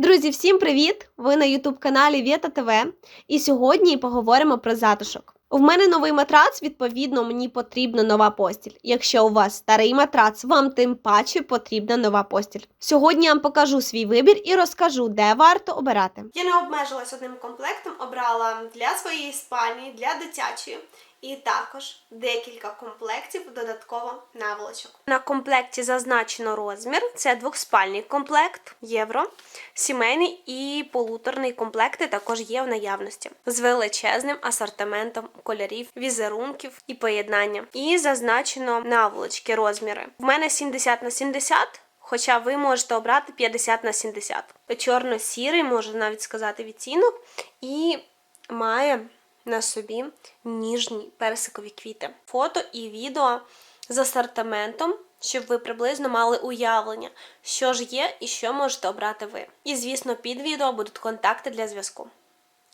Друзі, всім привіт! Ви на Ютуб каналі Вєта ТВ. І сьогодні поговоримо про затишок. У мене новий матрац, відповідно, мені потрібна нова постіль. Якщо у вас старий матрац, вам тим паче потрібна нова постіль. Сьогодні я вам покажу свій вибір і розкажу, де варто обирати. Я не обмежилась одним комплектом, обрала для своєї спальні, для дитячої. І також декілька комплектів додатково наволочок. На комплекті зазначено розмір. Це двохспальний комплект євро, сімейний і полуторний комплекти також є в наявності з величезним асортиментом кольорів, візерунків і поєднання. І зазначено наволочки розміри. В мене 70 на 70. Хоча ви можете обрати 50 на 70. Чорно-сірий, можу навіть сказати, відтінок, і має на собі ніжні персикові квіти. Фото і відео з асортиментом, щоб ви приблизно мали уявлення, що ж є і що можете обрати ви. І, звісно, під відео будуть контакти для зв'язку.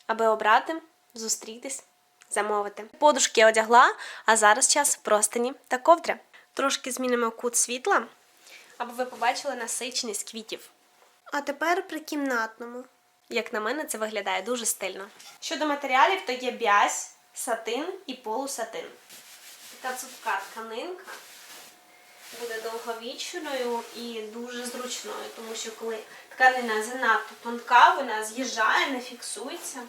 Аби обрати, зустрітись, замовити. Подушки я одягла, а зараз час простині та ковдри. Трошки змінимо кут світла, аби ви побачили насиченість квітів. А тепер при кімнатному. Як на мене, це виглядає дуже стильно. Щодо матеріалів, то є бязь, сатин і полусатин. Така цупка тканинка буде довговічною і дуже зручною, тому що коли тканина занадто тонка, вона з'їжджає, не фіксується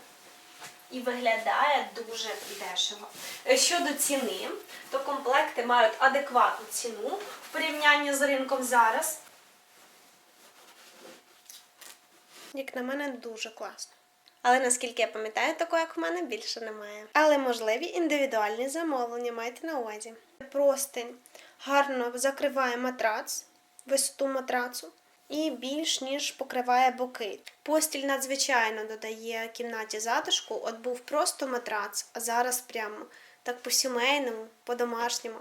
і виглядає дуже дешево. Е, Щодо ціни, то комплекти мають адекватну ціну в порівнянні з ринком зараз. Як на мене, дуже класно. Але наскільки я пам'ятаю, такого, як в мене, більше немає. Але можливі індивідуальні замовлення майте на увазі. Простень гарно закриває матрац, висоту матрацу, і більш ніж покриває боки. Постіль надзвичайно додає кімнаті затишку. От був просто матрац, а зараз прямо так по-сімейному, по-домашньому.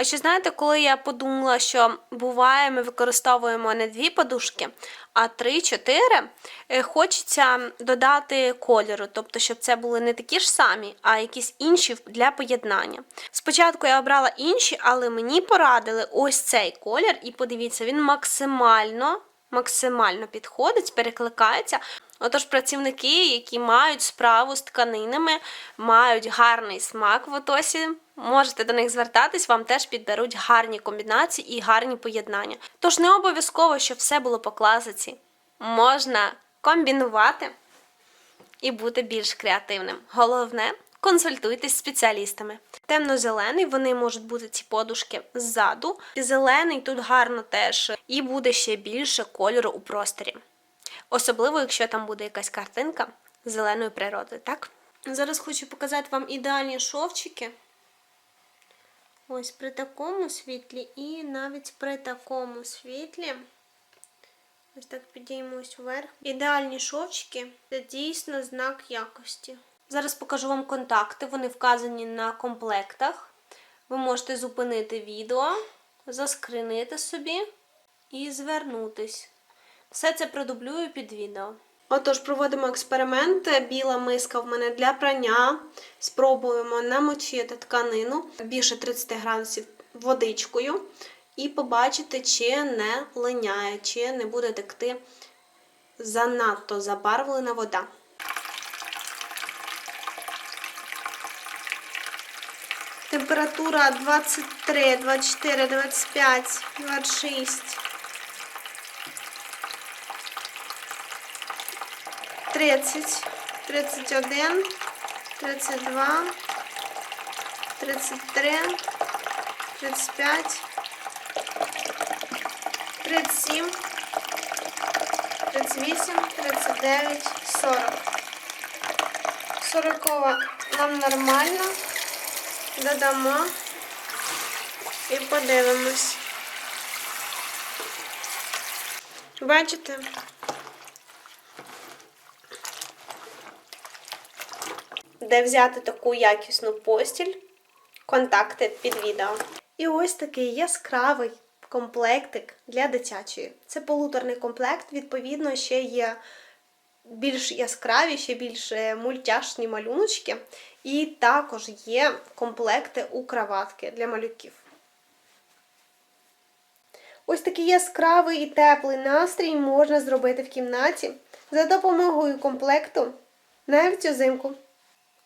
А ще знаєте, коли я подумала, що буває, ми використовуємо не дві подушки, а три-чотири, е, хочеться додати кольору, тобто, щоб це були не такі ж самі, а якісь інші для поєднання. Спочатку я обрала інші, але мені порадили ось цей колір, і подивіться, він максимально, максимально підходить, перекликається. Отож, працівники, які мають справу з тканинами, мають гарний смак в отосі, можете до них звертатись, вам теж підберуть гарні комбінації і гарні поєднання. Тож не обов'язково, щоб все було по класиці. Можна комбінувати і бути більш креативним. Головне, консультуйтесь з спеціалістами. Темно-зелений, вони можуть бути ці подушки ззаду. Зелений тут гарно теж, і буде ще більше кольору у просторі. Особливо, якщо там буде якась картинка зеленої природи, так? Зараз хочу показати вам ідеальні шовчики. Ось при такому світлі і навіть при такому світлі. Ось так підіймусь вверх. Ідеальні шовчики це дійсно знак якості. Зараз покажу вам контакти, вони вказані на комплектах. Ви можете зупинити відео, заскринити собі і звернутись. Все це продублюю під відео. Отож, проводимо експеримент. Біла миска в мене для прання. Спробуємо намочити тканину більше 30 градусів водичкою. І побачити, чи не линяє, чи не буде текти занадто забарвлена вода. Температура 23, 24, 25, 26. 30, 31, 32, 33, 35, 37, 38, 39, 40. 40 нам нормально. Додамо і подивимось. Бачите? Де взяти таку якісну постіль, контакти під відео. І ось такий яскравий комплектик для дитячої. Це полуторний комплект, відповідно, ще є більш яскраві, ще більш е, мультяшні малюночки. І також є комплекти у краватки для малюків. Ось такий яскравий і теплий настрій можна зробити в кімнаті за допомогою комплекту навіть узимку.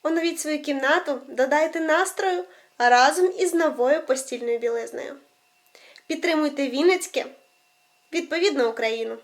Оновіть свою кімнату, додайте настрою разом із новою постільною білизною. Підтримуйте Вінницьке, відповідно Україну.